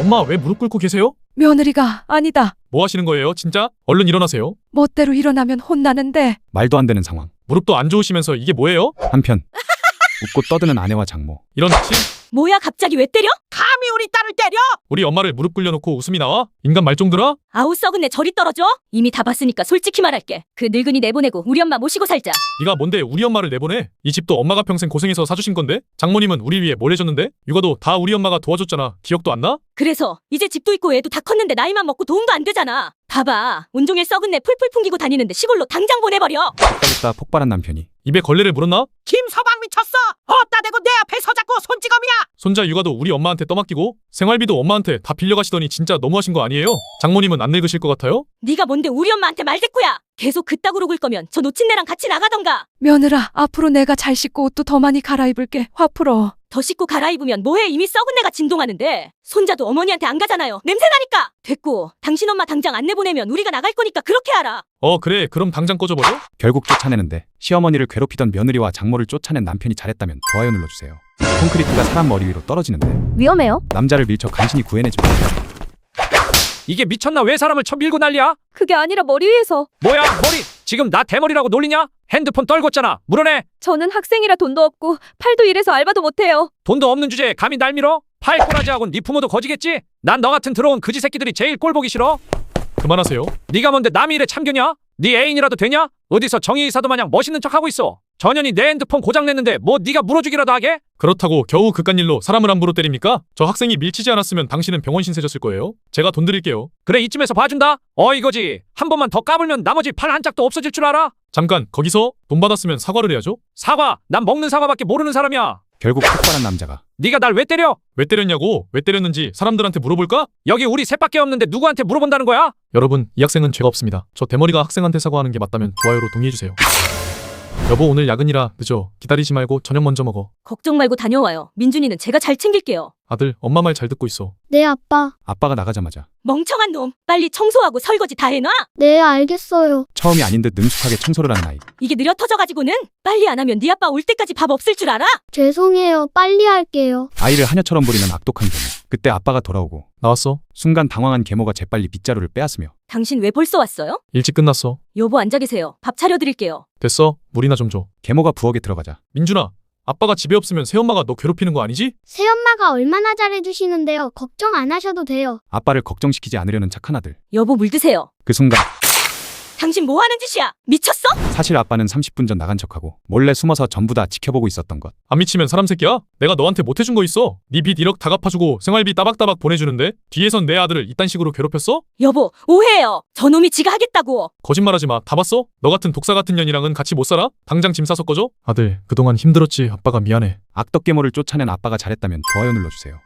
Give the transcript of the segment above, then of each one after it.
엄마 왜 무릎 꿇고 계세요? 며느리가 아니다. 뭐 하시는 거예요, 진짜? 얼른 일어나세요. 멋대로 일어나면 혼나는데 말도 안 되는 상황. 무릎도 안 좋으시면서 이게 뭐예요? 한편 웃고 떠드는 아내와 장모. 이런 친 뭐야 갑자기 왜 때려? 감히 우리 딸을 때려? 우리 엄마를 무릎 꿇려놓고 웃음이 나와? 인간 말종들아? 아우 썩은 내 저리 떨어져? 이미 다 봤으니까 솔직히 말할게. 그 늙은이 내보내고 우리 엄마 모시고 살자. 네가 뭔데 우리 엄마를 내보내? 이 집도 엄마가 평생 고생해서 사주신 건데? 장모님은 우리 위해 뭘 해줬는데? 육아도 다 우리 엄마가 도와줬잖아. 기억도 안 나? 그래서 이제 집도 있고 애도 다 컸는데 나이만 먹고 도움도 안 되잖아. 봐봐. 온종일 썩은 내 풀풀 풍기고 다니는데 시골로 당장 보내버려. 따겠다 폭발한 남편이 입에 걸레를 물었나? 김서방 미쳤어. 어따 대고 내 앞에 서자고 손찌검이야. 손자 육아도 우리 엄마한테 떠맡기고 생활비도 엄마한테 다 빌려가시더니 진짜 너무하신 거 아니에요? 장모님은 안 늙으실 것 같아요? 네가 뭔데 우리 엄마한테 말대꾸야. 계속 그따구로 굴 거면 저 놓친 내랑 같이 나가던가. 며느라 앞으로 내가 잘 씻고 옷도 더 많이 갈아입을게. 화 풀어. 더 씻고 갈아입으면 뭐해? 이미 썩은 내가 진동하는데. 손자도 어머니한테 안 가잖아요. 냄새 나니까. 됐고 당신 엄마 당장 안 내 보내면 우리가 나갈 거니까 그렇게 하라. 어 그래. 그럼 당장 꺼져버려? 결국 쫓아내는데 시어머니를 괴롭히던 며느리와 장모를 쫓아낸 남편이 잘했다면 좋아요 눌러주세요. 콘크리트가 사람 머리 위로 떨어지는데 위험해요. 남자를 밀쳐 간신히 구해내집니다. 이게 미쳤나? 왜 사람을 쳐 밀고 난리야? 그게 아니라 머리 위에서. 뭐야? 머리! 지금 나 대머리라고 놀리냐? 핸드폰 떨궜잖아 물어내 저는 학생이라 돈도 없고 팔도 일해서 알바도 못해요 돈도 없는 주제에 감히 날 밀어? 팔 꼬라지하고 네 부모도 거지겠지? 난 너 같은 더러운 그지 새끼들이 제일 꼴 보기 싫어 그만하세요. 네가 뭔데 남의 일에 참견이야? 네 애인이라도 되냐? 어디서 정의의사도 마냥 멋있는 척하고 있어 전현이 내 핸드폰 고장냈는데 뭐 네가 물어주기라도 하게? 그렇다고 겨우 그깟 일로 사람을 함부로 때립니까? 저 학생이 밀치지 않았으면 당신은 병원 신세 졌을 거예요. 제가 돈 드릴게요. 그래 이쯤에서 봐준다? 어 이거지 한 번만 더 까불면 나머지 팔 한 짝도 없어질 줄 알아? 잠깐 거기서 돈 받았으면 사과를 해야죠. 사과 난 먹는 사과밖에 모르는 사람이야 결국 폭발한 남자가 네가 날 왜 때려? 왜 때렸냐고? 왜 때렸는지 사람들한테 물어볼까? 여기 우리 셋밖에 없는데 누구한테 물어본다는 거야? 여러분, 이 학생은 죄가 없습니다. 저 대머리가 학생한테 사과하는 게 맞다면 좋아요로 동의해주세요. 여보, 오늘 야근이라 늦어. 기다리지 말고 저녁 먼저 먹어. 걱정 말고 다녀와요 민준이는 제가 잘 챙길게요 아들, 엄마 말 잘 듣고 있어. 네, 아빠. 아빠가 나가자마자 멍청한 놈 빨리 청소하고 설거지 다 해놔 네, 알겠어요. 처음이 아닌 듯 능숙하게 청소를 하는 아이. 이게 느려 터져가지고는 빨리 안 하면 네 아빠 올 때까지 밥 없을 줄 알아? 죄송해요. 빨리 할게요. 아이를 하녀처럼 부리는 악독한 계모. 그때 아빠가 돌아오고 나왔어? 순간 당황한 계모가 재빨리 빗자루를 빼앗으며 당신 왜 벌써 왔어요? 일찍 끝났어. 여보 앉아 계세요 밥 차려드릴게요 됐어? 물이나 좀 줘. 계모가 부엌에 들어가자 민준아, 아빠가 집에 없으면 새엄마가 너 괴롭히는 거 아니지? 새엄마가 얼마나 잘해주시는데요. 걱정 안 하셔도 돼요. 아빠를 걱정시키지 않으려는 착한 아들. 여보 물 드세요 그 순간 당신 뭐 하는 짓이야 미쳤어? 사실 아빠는 30분 전 나간 척하고 몰래 숨어서 전부 다 지켜보고 있었던 것. 안 미치면 사람 새끼야? 내가 너한테 못 해준 거 있어. 네 빚 1억 다 갚아주고 생활비 따박따박 보내주는데 뒤에선 내 아들을 이딴 식으로 괴롭혔어? 여보 오해해요 저놈이 지가 하겠다고 거짓말하지 마. 다 봤어? 너 같은 독사 같은 년이랑은 같이 못 살아? 당장 짐 싸서 꺼줘? 아들, 그동안 힘들었지. 아빠가 미안해. 악덕 계모를 쫓아낸 아빠가 잘했다면 좋아요 눌러주세요.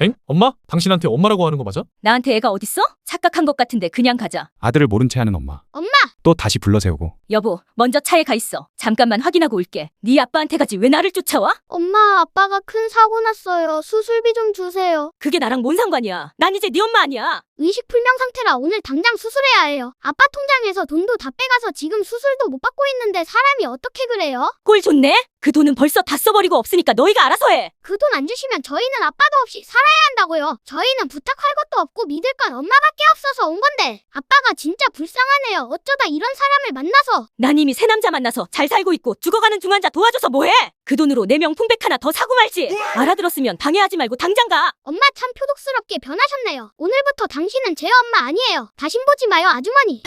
엥? 엄마? 당신한테 엄마라고 하는 거 맞아? 나한테 애가 어딨어? 착각한 것 같은데 그냥 가자 아들을 모른 채 하는 엄마. 엄마! 또 다시 불러세우고 여보 먼저 차에 가 있어 잠깐만 확인하고 올게 네 아빠한테 가지 왜 나를 쫓아와? 엄마, 아빠가 큰 사고 났어요. 수술비 좀 주세요. 그게 나랑 뭔 상관이야 난 이제 네 엄마 아니야 의식 불명 상태라 오늘 당장 수술해야 해요. 아빠 통장에서 돈도 다 빼가서 지금 수술도 못 받고 있는데 사람이 어떻게 그래요? 꼴 좋네? 그 돈은 벌써 다 써버리고 없으니까 너희가 알아서 해 그 돈 안 주시면 저희는 아빠도 없이 살아야 한다고요. 저희는 부탁할 것도 없고 믿을 건 엄마밖에 없어서 온 건데 아빠가 진짜 불쌍하네요. 어쩌다 이런 사람을 만나서 난 이미 새 남자 만나서 잘 살고 있고 죽어가는 중환자 도와줘서 뭐해? 그 돈으로 내 명품백 하나 더 사고 말지 알아들었으면 방해하지 말고 당장 가 엄마 참 표독스럽게 변하셨네요. 오늘부터 당신 은 제 엄마 아니에요. 다신 보지 마요, 아주머니.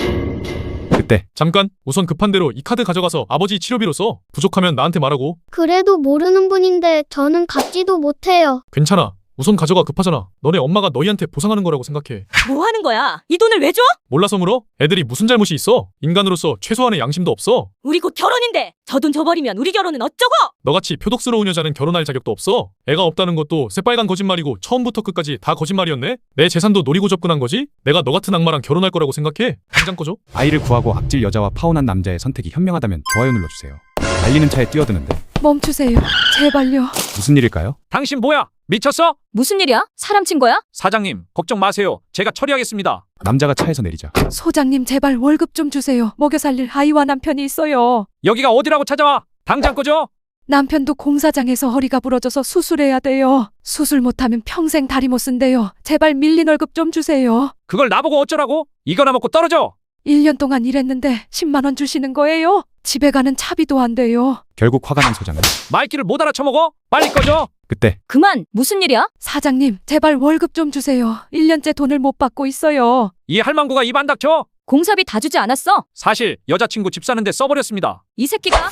그때 잠깐. 우선 급한 대로 이 카드 가져가서 아버지 치료비로 써. 부족하면 나한테 말하고. 그래도 모르는 분인데 저는 갚지도 못해요. 괜찮아. 우선 가져가 급하잖아. 너네 엄마가 너희한테 보상하는 거라고 생각해. 뭐 하는 거야? 이 돈을 왜 줘? 몰라서 물어? 애들이 무슨 잘못이 있어? 인간으로서 최소한의 양심도 없어. 우리 곧 결혼인데 저 돈 줘버리면 우리 결혼은 어쩌고? 너같이 표독스러운 여자는 결혼할 자격도 없어. 애가 없다는 것도 새빨간 거짓말이고 처음부터 끝까지 다 거짓말이었네? 내 재산도 노리고 접근한 거지? 내가 너 같은 악마랑 결혼할 거라고 생각해? 당장 꺼줘. 아이를 구하고 악질 여자와 파혼한 남자의 선택이 현명하다면 좋아요 눌러주세요. 달리는 차에 뛰어드는데 멈추세요. 제발요. 무슨 일일까요? 당신 뭐야? 미쳤어? 무슨 일이야? 사람 친 거야? 사장님 걱정 마세요 제가 처리하겠습니다 남자가 차에서 내리자 소장님 제발 월급 좀 주세요. 먹여 살릴 아이와 남편이 있어요. 여기가 어디라고 찾아와 당장 꺼져 남편도 공사장에서 허리가 부러져서 수술해야 돼요. 수술 못하면 평생 다리 못 쓴대요. 제발 밀린 월급 좀 주세요. 그걸 나보고 어쩌라고? 이거나 먹고 떨어져. 1년 동안 일했는데 10만 원 주시는 거예요. 집에 가는 차비도 안 돼요. 결국 화가 난 소장은 말귀를 못 알아쳐먹어? 빨리 꺼져. 그때 그만. 무슨 일이야? 사장님, 제발 월급 좀 주세요. 1년째 돈을 못 받고 있어요. 이 할망구가 입 안 닥쳐. 공사비 다 주지 않았어? 사실 여자친구 집 사는데 써버렸습니다. 이 새끼가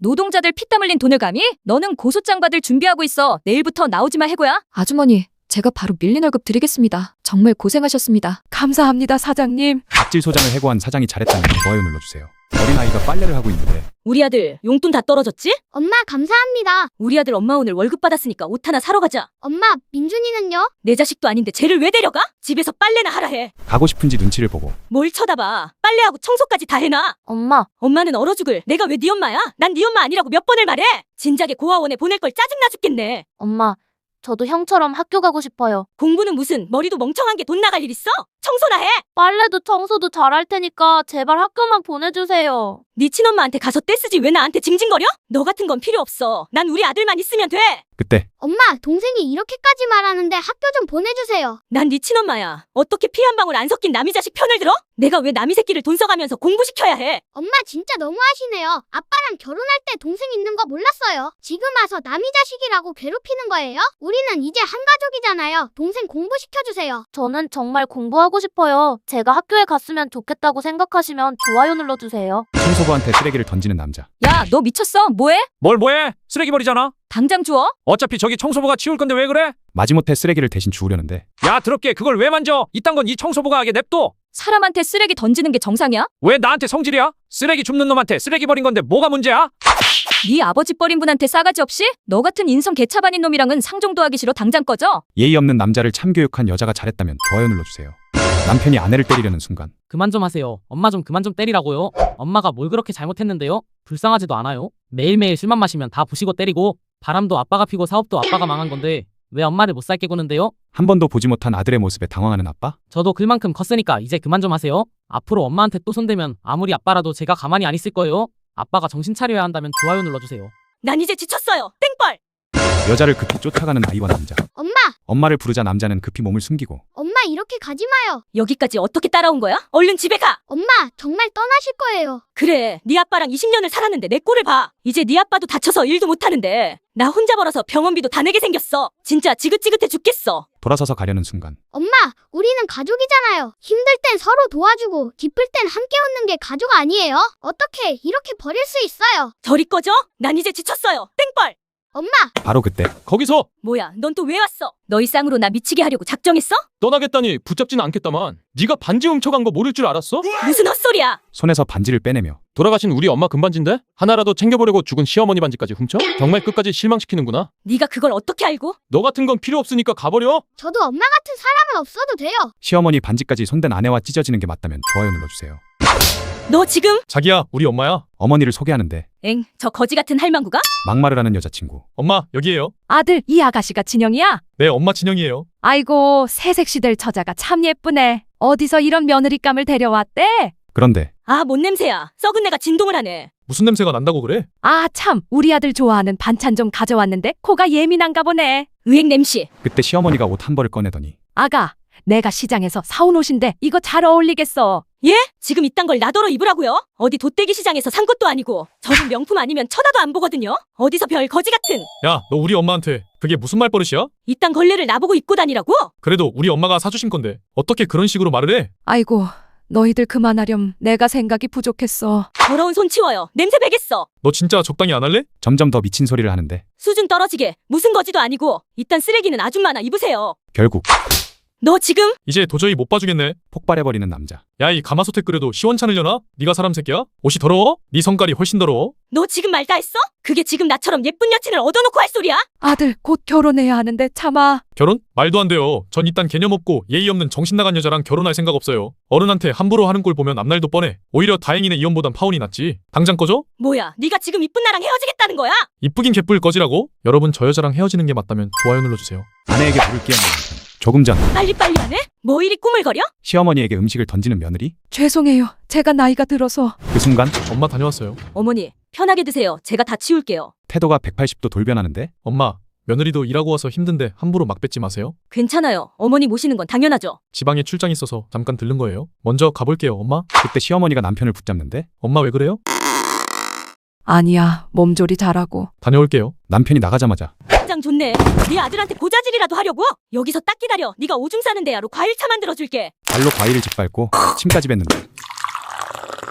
노동자들 피땀 흘린 돈을 감히? 너는 고소장 받을 준비하고 있어. 내일부터 나오지 마 해고야. 아주머니, 제가 바로 밀린 월급 드리겠습니다. 정말 고생하셨습니다. 감사합니다, 사장님. 악질 소장을 해고한 사장이 잘했다면 좋아요 눌러주세요. 어린아이가 빨래를 하고 있는데 우리 아들 용돈 다 떨어졌지? 엄마 감사합니다. 우리 아들 엄마 오늘 월급 받았으니까 옷 하나 사러 가자. 엄마 민준이는요? 내 자식도 아닌데 쟤를 왜 데려가? 집에서 빨래나 하라 해. 가고 싶은지 눈치를 보고 뭘 쳐다봐. 빨래하고 청소까지 다 해놔. 엄마 엄마는 얼어 죽을. 내가 왜 네 엄마야? 난 네 엄마 아니라고 몇 번을 말해. 진작에 고아원에 보낼 걸 짜증나 죽겠네. 엄마, 저도 형처럼 학교 가고 싶어요. 공부는 무슨 머리도 멍청한 게 돈 나갈 일 있어? 청소나 해. 빨래도 청소도 잘할 테니까 제발 학교만 보내주세요. 네 친엄마한테 가서 떼쓰지 왜 나한테 징징거려? 너 같은 건 필요 없어. 난 우리 아들만 있으면 돼. 그때 엄마 동생이 이렇게까지 말하는데 학교 좀 보내주세요. 난 네 친엄마야. 어떻게 피 한 방울 안 섞인 남이 자식 편을 들어? 내가 왜 남이 새끼를 돈 써가면서 공부시켜야 해? 엄마 진짜 너무하시네요. 아빠랑 결혼할 때 동생 있는 거 몰랐어요. 지금 와서 남이 자식이라고 괴롭히는 거예요? 우리는 이제 한 가족이잖아요. 동생 공부시켜주세요. 저는 정말 공부하고 싶어요. 제가 학교에 갔으면 좋겠다고 생각하시면 좋아요 눌러주세요. 청소부한테 쓰레기를 던지는 남자. 야, 너 미쳤어? 뭐해? 뭘 뭐해? 쓰레기 버리잖아. 당장 주워? 어차피 저기 청소부가 치울 건데 왜 그래? 마지못해 쓰레기를 대신 주우려는데 야 더럽게 그걸 왜 만져? 이딴 건 이 청소부가 하게 냅둬. 사람한테 쓰레기 던지는 게 정상이야? 왜 나한테 성질이야? 쓰레기 줍는 놈한테 쓰레기 버린 건데 뭐가 문제야? 네 아버지 버린 분한테 싸가지 없이? 너 같은 인성 개차반인 놈이랑은 상종도 하기 싫어 당장 꺼져. 예의 없는 남자를 참교육한 여자가 잘했다면 좋아요 눌러주세요. 남편이 아내를 때리려는 순간 그만 좀 하세요. 엄마 좀 그만 좀 때리라고요. 엄마가 뭘 그렇게 잘못했는데요? 불쌍하지도 않아요. 매일매일 술만 마시면 다 부시고 때리고 바람도 아빠가 피고 사업도 아빠가 망한 건데 왜 엄마를 못 살게 구는데요? 한 번도 보지 못한 아들의 모습에 당황하는 아빠? 저도 글만큼 컸으니까 이제 그만 좀 하세요. 앞으로 엄마한테 또 손대면 아무리 아빠라도 제가 가만히 안 있을 거예요. 아빠가 정신 차려야 한다면 좋아요 눌러주세요. 난 이제 지쳤어요. 땡벌. 여자를 급히 쫓아가는 아이와 남자. 엄마, 엄마를 부르자 남자는 급히 몸을 숨기고 엄마 이렇게 가지 마요. 여기까지 어떻게 따라온 거야? 얼른 집에 가. 엄마 정말 떠나실 거예요. 그래, 네 아빠랑 20년을 살았는데 내 꼴을 봐. 이제 네 아빠도 다쳐서 일도 못 하는데 나 혼자 벌어서 병원비도 다 내게 생겼어. 진짜 지긋지긋해 죽겠어. 돌아서서 가려는 순간 엄마, 우리는 가족이잖아요. 힘들 땐 서로 도와주고 기쁠 땐 함께 웃는 게 가족 아니에요? 어떻게 이렇게 버릴 수 있어요? 저리 꺼져. 난 이제 지쳤어요. 땡벌. 엄마, 바로 그때 거기서 뭐야, 넌 또 왜 왔어? 너희 쌍으로 나 미치게 하려고 작정했어? 떠나겠다니 붙잡지는 않겠다만 네가 반지 훔쳐간 거 모를 줄 알았어? 무슨 헛소리야? 손에서 반지를 빼내며 돌아가신 우리 엄마 금반지인데 하나라도 챙겨보려고 죽은 시어머니 반지까지 훔쳐? 정말 끝까지 실망시키는구나. 네가 그걸 어떻게 알고? 너 같은 건 필요 없으니까 가버려. 저도 엄마 같은 사람은 없어도 돼요. 시어머니 반지까지 손댄 아내와 찢어지는 게 맞다면 좋아요 눌러주세요. 너 지금? 자기야, 우리 엄마야. 어머니를 소개하는데 엥, 저 거지 같은 할망구가? 막말을 하는 여자친구. 엄마, 여기에요. 아들, 이 아가씨가 진영이야? 네, 엄마 진영이에요. 아이고, 새색시될 처자가 참 예쁘네. 어디서 이런 며느리감을 데려왔대? 그런데 아, 뭔 냄새야. 썩은 내가 진동을 하네. 무슨 냄새가 난다고 그래? 아, 참, 우리 아들 좋아하는 반찬 좀 가져왔는데 코가 예민한가 보네. 의액 냄새. 그때 시어머니가 옷 한 벌을 꺼내더니 아가, 내가 시장에서 사온 옷인데 이거 잘 어울리겠어. 예? 지금 이딴 걸 나더러 입으라고요? 어디 돗대기 시장에서 산 것도 아니고 저는 명품 아니면 쳐다도 안 보거든요. 어디서 별 거지 같은 야, 너 우리 엄마한테 그게 무슨 말버릇이야? 이딴 걸레를 나보고 입고 다니라고? 그래도 우리 엄마가 사주신 건데 어떻게 그런 식으로 말을 해? 아이고, 너희들 그만하렴. 내가 생각이 부족했어. 더러운 손 치워요. 냄새 배겠어. 너 진짜 적당히 안 할래? 점점 더 미친 소리를 하는데 수준 떨어지게 무슨 거지도 아니고 이딴 쓰레기는 아줌마나 입으세요. 결국 너 지금 이제 도저히 못 봐주겠네. 폭발해버리는 남자. 야, 이 가마솥에 끓여도 시원찮으려나? 네가 사람 새끼야? 옷이 더러워? 네 성깔이 훨씬 더러워? 너 지금 말 다 했어? 그게 지금 나처럼 예쁜 여친을 얻어놓고 할 소리야? 아들, 곧 결혼해야 하는데 참아. 결혼? 말도 안 돼요. 전 이딴 개념 없고 예의 없는 정신 나간 여자랑 결혼할 생각 없어요. 어른한테 함부로 하는 꼴 보면 앞날도 뻔해. 오히려 다행이네 이혼보단 파혼이 낫지. 당장 꺼져? 뭐야, 네가 지금 이쁜 나랑 헤어지겠다는 거야? 이쁘긴 개뿔 꺼지라고? 여러분 저 여자랑 헤어지는 게 맞다면 좋아요 눌러주세요. 아내에게 남편. 조금 전 빨리빨리 하네? 뭐 이리 꾸물거려? 시어머니에게 음식을 던지는 며느리. 죄송해요. 제가 나이가 들어서. 그 순간 엄마 다녀왔어요. 어머니, 편하게 드세요. 제가 다 치울게요. 태도가 180도 돌변하는데 엄마, 며느리도 일하고 와서 힘든데 함부로 막 뱉지 마세요. 괜찮아요. 어머니 모시는 건 당연하죠. 지방에 출장 있어서 잠깐 들른 거예요. 먼저 가볼게요, 엄마. 그때 시어머니가 남편을 붙잡는데 엄마 왜 그래요? 아니야, 몸조리 잘하고. 다녀올게요. 남편이 나가자마자 장 좋네. 네 아들한테 고자질이라도 하려고? 여기서 딱 기다려. 네가 오줌 싸는 데야로 과일차 만들어 줄게. 발로 과일을 짓밟고 침까지 뱉는데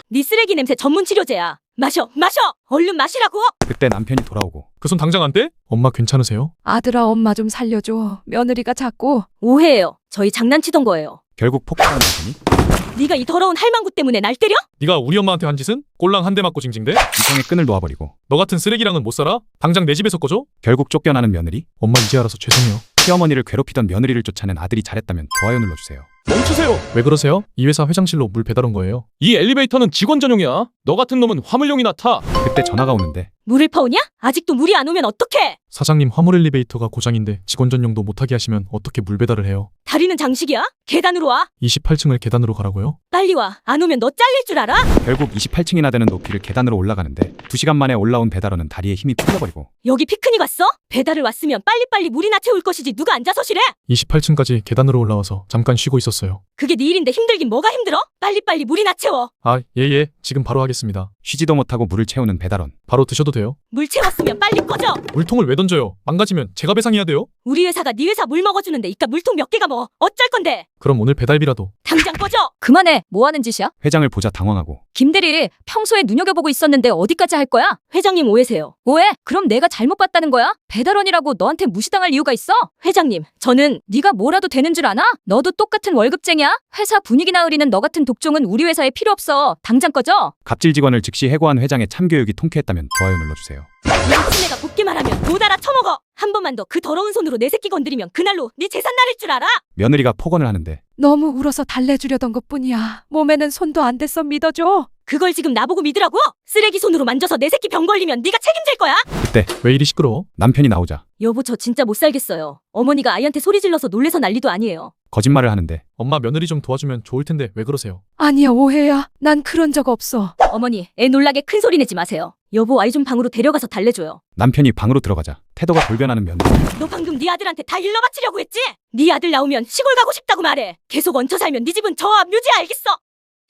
네 쓰레기 냄새 전문 치료제야. 마셔, 마셔. 얼른 마시라고. 그때 남편이 돌아오고 그 손 당장 안 떼? 엄마 괜찮으세요? 아들아, 엄마 좀 살려줘. 며느리가 자꾸. 오해예요. 저희 장난치던 거예요. 결국 폭발한 남편이 네가 이 더러운 할망구 때문에 날 때려? 네가 우리 엄마한테 한 짓은 꼴랑 한 대 맞고 징징대? 이성의 끈을 놓아버리고 너 같은 쓰레기랑은 못 살아? 당장 내 집에서 꺼줘? 결국 쫓겨나는 며느리 엄마 이제 알아서 죄송해요. 시어머니를 괴롭히던 며느리를 쫓아낸 아들이 잘했다면 좋아요 눌러주세요. 멈추세요. 왜 그러세요? 이 회사 회장실로 물 배달 온 거예요. 이 엘리베이터는 직원 전용이야. 너 같은 놈은 화물용이나 타. 그때 전화가 오는데 물을 퍼오냐? 아직도 물이 안 오면 어떡해? 사장님 화물 엘리베이터가 고장인데 직원 전용도 못하게 하시면 어떻게 물 배달을 해요? 다리는 장식이야? 계단으로 와. 28층을 계단으로 가라고요? 빨리 와. 안 오면 너 잘릴 줄 알아? 결국 28층이나 되는 높이를 계단으로 올라가는데 2시간 만에 올라온 배달원은 다리에 힘이 풀려버리고 여기 피크닉 왔어? 배달을 왔으면 빨리빨리 물이나 채울 것이지 누가 앉아서 쉬래? 28층까지 계단으로 올라와서 잠깐 쉬고 있었어요. 그게 네 일인데 힘들긴 뭐가 힘들어? 빨리빨리 물이나 채워. 아, 예, 예. 지금 바로 하겠습니다. 쉬지도 못하고 물을 채우는 배달원 바로 드셔도 돼요. 물 채웠으면 빨리 꺼져. 물통을 왜 던져요? 망가지면 제가 배상해야 돼요? 우리 회사가 네 회사 물 먹어주는데 이깟 물통 몇 개가 뭐 어쩔 건데? 그럼 오늘 배달비라도. 당장 꺼져. 그만해. 뭐 하는 짓이야? 회장을 보자 당황하고 김대리 평소에 눈여겨보고 있었는데 어디까지 할 거야? 회장님 오해세요. 오해? 그럼 내가 잘못 봤다는 거야? 배달원이라고 너한테 무시당할 이유가 있어? 회장님, 저는 네가 뭐라도 되는 줄 아나? 너도 똑같은 월급쟁이야? 회사 분위기나 흐리는 너 같은 독종은 우리 회사에 필요 없어. 당장 꺼져. 갑질 직원을 즉시 해고한 회장의 참교육이 통쾌했다면 좋아요 눌러주세요. 이 치매가 곱기만 하면 못 알아 처먹어. 한 번만 더 그 더러운 손으로 내 새끼 건드리면 그날로 네 재산 나를 줄 알아? 며느리가 폭언을 하는데 너무 울어서 달래주려던 것 뿐이야. 몸에는 손도 안 댔어, 믿어줘. 그걸 지금 나보고 믿으라고? 쓰레기 손으로 만져서 내 새끼 병 걸리면 네가 책임질 거야? 그때 왜 이리 시끄러워? 남편이 나오자 여보 저 진짜 못 살겠어요. 어머니가 아이한테 소리 질러서 놀래서 난리도 아니에요. 거짓말을 하는데 엄마 며느리 좀 도와주면 좋을 텐데 왜 그러세요? 아니야, 오해야. 난 그런 적 없어. 어머니 애 놀라게 큰 소리 내지 마세요. 여보 아이 좀 방으로 데려가서 달래줘요. 남편이 방으로 들어가자 태도가 돌변하는 며느리 너 방금 네 아들한테 다 일러 바치려고 했지? 네 아들 나오면 시골 가고 싶다고 말해. 계속 얹혀 살면 네 집은 저하 묘지 알겠어?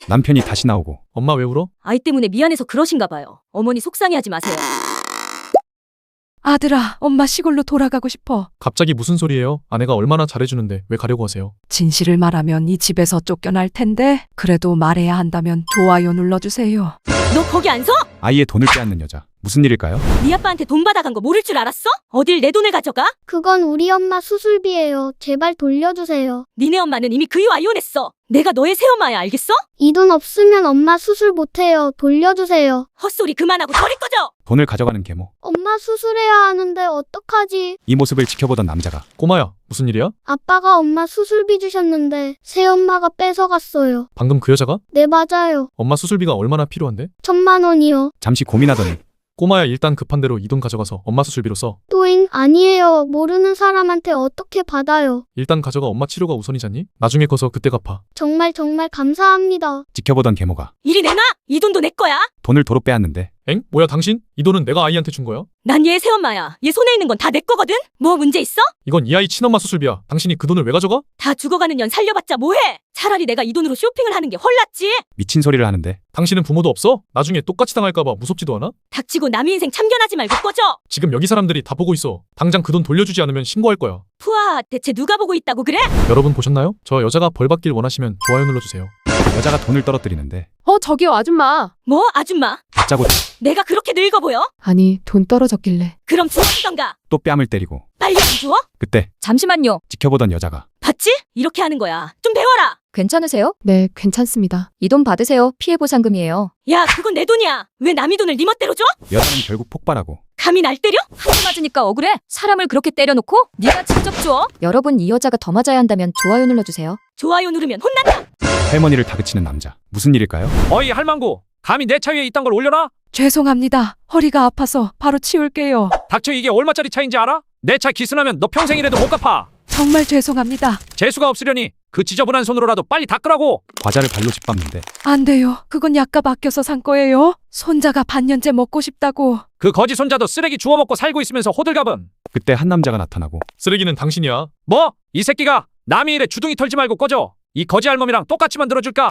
남편이 다시 나오고 엄마 왜 울어? 아이 때문에 미안해서 그러신가 봐요. 어머니 속상해하지 마세요. 아들아, 엄마 시골로 돌아가고 싶어. 갑자기 무슨 소리예요? 아내가 얼마나 잘해주는데 왜 가려고 하세요? 진실을 말하면 이 집에서 쫓겨날 텐데, 그래도 말해야 한다면 좋아요 눌러주세요. 너 거기 안 서? 아이의 돈을 빼앗는 여자 무슨 일일까요? 네 아빠한테 돈 받아간 거 모를 줄 알았어? 어딜 내 돈을 가져가? 그건 우리 엄마 수술비예요. 제발 돌려주세요. 니네 엄마는 이미 그 이후 이혼했어. 내가 너의 새엄마야 알겠어? 이 돈 없으면 엄마 수술 못해요. 돌려주세요. 헛소리 그만하고 저리 꺼져! 돈을 가져가는 계모 엄마 수술해야 하는데 어떡하지? 이 모습을 지켜보던 남자가 꼬마야, 무슨 일이야? 아빠가 엄마 수술비 주셨는데 새엄마가 뺏어갔어요. 방금 그 여자가? 네 맞아요. 엄마 수술비가 얼마나 필요한데? 천만 원이요. 잠시 고민하더니 꼬마야 일단 급한 대로 이 돈 가져가서 엄마 수술비로 써. 또잉 아니에요. 모르는 사람한테 어떻게 받아요. 일단 가져가 엄마 치료가 우선이잖니? 나중에 커서 그때 갚아. 정말 정말 감사합니다. 지켜보던 계모가 이리 내놔! 이 돈도 내 거야! 돈을 도로 빼앗는데 엥? 뭐야 당신? 이 돈은 내가 아이한테 준 거야? 난 얘 새엄마야. 얘 손에 있는 건 다 내 거거든? 뭐 문제 있어? 이건 이 아이 친엄마 수술비야. 당신이 그 돈을 왜 가져가? 다 죽어가는 년 살려봤자 뭐해? 차라리 내가 이 돈으로 쇼핑을 하는 게 헐낫지? 미친 소리를 하는데 당신은 부모도 없어? 나중에 똑같이 당할까봐 무섭지도 않아? 닥치고 남의 인생 참견하지 말고 꺼져! 지금 여기 사람들이 다 보고 있어. 당장 그 돈 돌려주지 않으면 신고할 거야. 푸아, 대체 누가 보고 있다고 그래? 여러분 보셨나요? 저 여자가 벌 받길 원하시면 좋아요 눌러주세요. 여자가 돈을 떨어뜨리는데 어, 저기요, 아줌마. 뭐, 아줌마? 다짜고짜 내가 그렇게 늙어 보여? 아니, 돈 떨어졌길래. 그럼 주워주던가. 또 뺨을 때리고 빨리 안 주워? 그때 잠시만요. 지켜보던 여자가 봤지? 이렇게 하는 거야. 좀 배워라. 괜찮으세요? 네, 괜찮습니다. 이 돈 받으세요. 피해 보상금이에요. 야, 그건 내 돈이야. 왜 남의 돈을 네 멋대로 줘? 여자는 결국 폭발하고 감히 날 때려? 한 대 맞으니까 억울해? 사람을 그렇게 때려놓고? 네가 직접 줘. 여러분 이 여자가 더 맞아야 한다면 좋아요 눌러주세요. 좋아요 누르면 혼난다. 할머니를 다그치는 남자 무슨 일일까요? 어이 할망구. 감히 내 차 위에 이딴 걸 올려놔? 죄송합니다. 허리가 아파서 바로 치울게요. 닥쳐 이게 얼마짜리 차인지 알아? 내 차 기스나면 너 평생 이래도 못 갚아. 정말 죄송합니다. 재수가 없으려니 그 지저분한 손으로라도 빨리 닦으라고. 과자를 발로 짓밟는데 안 돼요. 그건 약값 아껴서 산 거예요. 손자가 반년째 먹고 싶다고. 그 거지 손자도 쓰레기 주워 먹고 살고 있으면서 호들갑은. 그때 한 남자가 나타나고 쓰레기는 당신이야. 뭐? 이 새끼가 남의 일에 주둥이 털지 말고 꺼져. 이 거지 할멈이랑 똑같이 만들어줄까?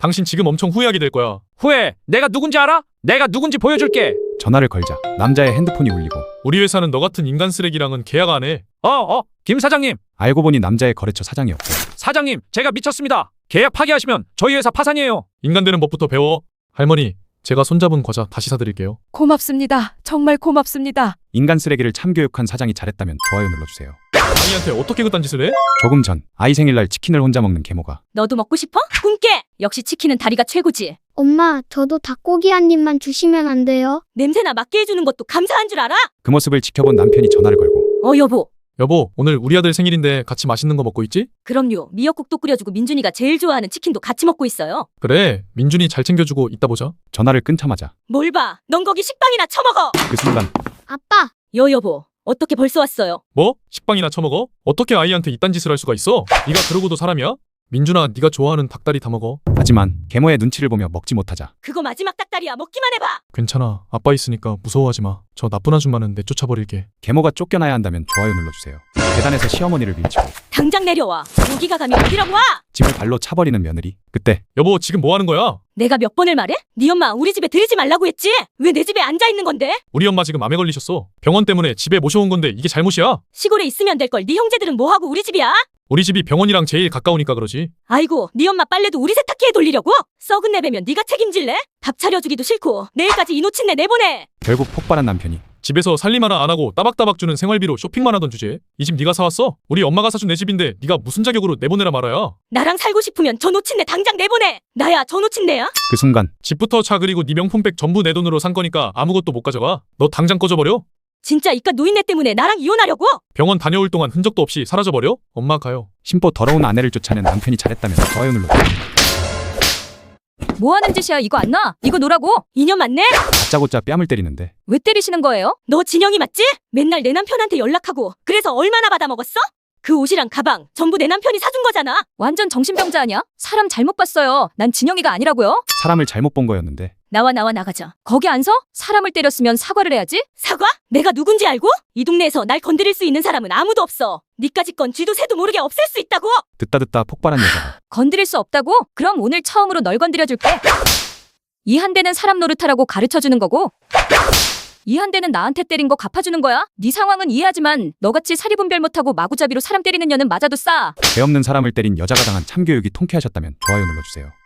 당신 지금 엄청 후회하게 될 거야. 후회. 내가 누군지 알아? 내가 누군지 보여줄게. 전화를 걸자 남자의 핸드폰이 울리고 우리 회사는 너 같은 인간 쓰레기랑은 계약 안 해. 어, 어, 김 사장님. 알고 보니 남자의 거래처 사장이었고 사장님, 제가 미쳤습니다. 계약 파기하시면 저희 회사 파산이에요. 인간 되는 법부터 배워. 할머니, 제가 손잡은 과자 다시 사드릴게요. 고맙습니다. 정말 고맙습니다. 인간 쓰레기를 참교육한 사장이 잘했다면 좋아요 눌러주세요. 아이한테 어떻게 그딴 짓을 해? 조금 전 아이 생일날 치킨을 혼자 먹는 계모가 너도 먹고 싶어? 꿈깨. 역시 치킨은 다리가 최고지. 엄마, 저도 닭고기 한 입만 주시면 안 돼요? 냄새나 맡게 해주는 것도 감사한 줄 알아? 그 모습을 지켜본 남편이 전화를 걸고 어 여보. 여보, 오늘 우리 아들 생일인데 같이 맛있는 거 먹고 있지? 그럼요. 미역국도 끓여주고 민준이가 제일 좋아하는 치킨도 같이 먹고 있어요. 그래, 민준이 잘 챙겨주고 이따 보자. 전화를 끊자마자 뭘 봐? 넌 거기 식빵이나 처먹어. 그 순간 아빠, 여 여보. 어떻게 벌써 왔어요? 뭐? 식빵이나 처먹어? 어떻게 아이한테 이딴 짓을 할 수가 있어? 네가 그러고도 사람이야? 민준아, 네가 좋아하는 닭다리 다 먹어. 하지만 계모의 눈치를 보며 먹지 못하자 그거 마지막 닭다리야. 먹기만 해봐. 괜찮아. 아빠 있으니까 무서워하지 마. 저 나쁜 아줌마는 내쫓아버릴게. 계모가 쫓겨나야 한다면 좋아요 눌러주세요. 계단에서 시어머니를 밀치고 당장 내려와. 여기가 감히 어디라고 와? 집을 발로 차버리는 며느리 그때 여보, 지금 뭐 하는 거야? 내가 몇 번을 말해? 네 엄마 우리 집에 들이지 말라고 했지? 왜 내 집에 앉아 있는 건데? 우리 엄마 지금 암에 걸리셨어. 병원 때문에 집에 모셔온 건데 이게 잘못이야? 시골에 있으면 될 걸. 네 형제들은 뭐 하고 우리 집이야? 우리 집이 병원이랑 제일 가까우니까 그러지. 아이고, 네 엄마 빨래도 우리 세탁기에 돌리려고? 썩은 내배면 네가 책임질래? 밥 차려주기도 싫고 내일까지 이 노친네 내보내. 결국 폭발한 남편이 집에서 살림 하나 안 하고 따박따박 주는 생활비로 쇼핑만 하던 주제에 이 집 네가 사왔어? 우리 엄마가 사준 내 집인데 네가 무슨 자격으로 내보내라 말아야? 나랑 살고 싶으면 저 노친네 당장 내보내. 나야 저 노친네야? 그 순간 집부터 차 그리고 네 명품백 전부 내 돈으로 산 거니까 아무것도 못 가져가. 너 당장 꺼져버려. 진짜 이깟 노인네 때문에 나랑 이혼하려고? 병원 다녀올 동안 흔적도 없이 사라져버려. 엄마 가요. 심보 더러운 아내를 쫓아낸 남편이 잘했다면 좋아요 눌러주세요. 뭐 하는 짓이야? 이거 안 나? 이거 놓라고? 인연 맞네? 다짜고짜 뺨을 때리는데 왜 때리시는 거예요? 너 진영이 맞지? 맨날 내 남편한테 연락하고 그래서 얼마나 받아먹었어? 그 옷이랑 가방 전부 내 남편이 사준 거잖아. 완전 정신병자 아니야? 사람 잘못 봤어요. 난 진영이가 아니라고요. 사람을 잘못 본 거였는데 나와 나와 나가자. 거기 안 서? 사람을 때렸으면 사과를 해야지. 사과? 내가 누군지 알고? 이 동네에서 날 건드릴 수 있는 사람은 아무도 없어. 니까지 건 쥐도 새도 모르게 없앨 수 있다고. 듣다 듣다 폭발한 여자가 건드릴 수 없다고? 그럼 오늘 처음으로 널 건드려 줄게. 이 한 대는 사람 노릇하라고 가르쳐 주는 거고 이한 대는 나한테 때린 거 갚아주는 거야. 네 상황은 이해하지만 너같이 사리분별 못하고 마구잡이로 사람 때리는 년은 맞아도 싸. 죄 없는 사람을 때린 여자가 당한 참교육이 통쾌하셨다면 좋아요 눌러주세요.